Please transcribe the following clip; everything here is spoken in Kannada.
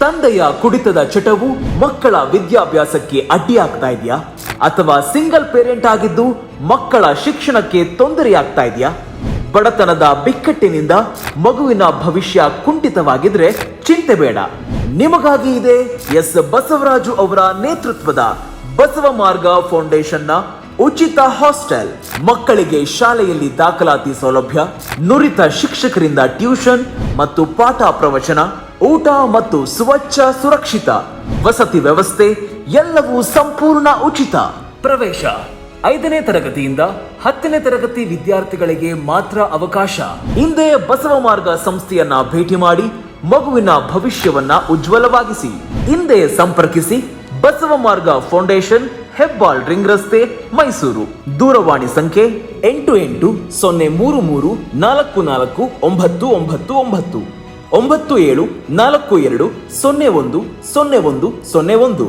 ತಂದೆಯ ಕುಡಿತದ ಚಟವು ಮಕ್ಕಳ ವಿದ್ಯಾಭ್ಯಾಸಕ್ಕೆ ಅಡ್ಡಿಯಾಗ್ತಾ ಇದೆಯಾ? ಅಥವಾ ಸಿಂಗಲ್ ಪೇರೆಂಟ್ ಆಗಿದ್ದು ಮಕ್ಕಳ ಶಿಕ್ಷಣಕ್ಕೆ ತೊಂದರೆಯಾಗ್ತಾ ಇದೆಯಾ? ಬಡತನದ ಬಿಕ್ಕಟ್ಟಿನಿಂದ ಮಗುವಿನ ಭವಿಷ್ಯ ಕುಂಠಿತವಾಗಿದ್ರೆ ಚಿಂತೆ ಬೇಡ. ನಿಮಗಾಗಿ ಇದೆ ಎಸ್ ಬಸವರಾಜು ಅವರ ನೇತೃತ್ವದ ಬಸವ ಮಾರ್ಗ ಫೌಂಡೇಶನ್ನ ಉಚಿತ ಹಾಸ್ಟೆಲ್. ಮಕ್ಕಳಿಗೆ ಶಾಲೆಯಲ್ಲಿ ದಾಖಲಾತಿ ಸೌಲಭ್ಯ, ನುರಿತ ಶಿಕ್ಷಕರಿಂದ ಟ್ಯೂಷನ್ ಮತ್ತು ಪಾಠ ಪ್ರವಚನ ಊಟ ಮತ್ತು ಸ್ವಚ್ಛ, ಸುರಕ್ಷಿತ. ವಸತಿ ವ್ಯವಸ್ಥೆ ಎಲ್ಲವೂ ಸಂಪೂರ್ಣ ಉಚಿತ. ಪ್ರವೇಶ ಐದನೇ ತರಗತಿಯಿಂದ ಹತ್ತನೇ ತರಗತಿ ವಿದ್ಯಾರ್ಥಿಗಳಿಗೆ ಮಾತ್ರ ಅವಕಾಶ. ಹಿಂದೆ ಬಸವ ಮಾರ್ಗ ಸಂಸ್ಥೆಯನ್ನ ಭೇಟಿ ಮಾಡಿ ಮಗುವಿನ ಭವಿಷ್ಯವನ್ನ ಉಜ್ವಲವಾಗಿಸಿ. ಹಿಂದೆ ಸಂಪರ್ಕಿಸಿ ಬಸವ ಮಾರ್ಗ ಫೌಂಡೇಶನ್, ಹೆಬ್ಬಾಳ್ ರಿಂಗ್ ರಸ್ತೆ, ಮೈಸೂರು. ದೂರವಾಣಿ ಸಂಖ್ಯೆ ಎಂಟು ಎಂಟು ಸೊನ್ನೆ ಮೂರು ಮೂರು ನಾಲ್ಕು ನಾಲ್ಕು ಒಂಬತ್ತು ಒಂಬತ್ತು ಒಂಬತ್ತು. ಒಂಬತ್ತು ಏಳು ನಾಲ್ಕು ಎರಡು ಸೊನ್ನೆ ಒಂದು ಸೊನ್ನೆ ಒಂದು ಸೊನ್ನೆ ಒಂದು.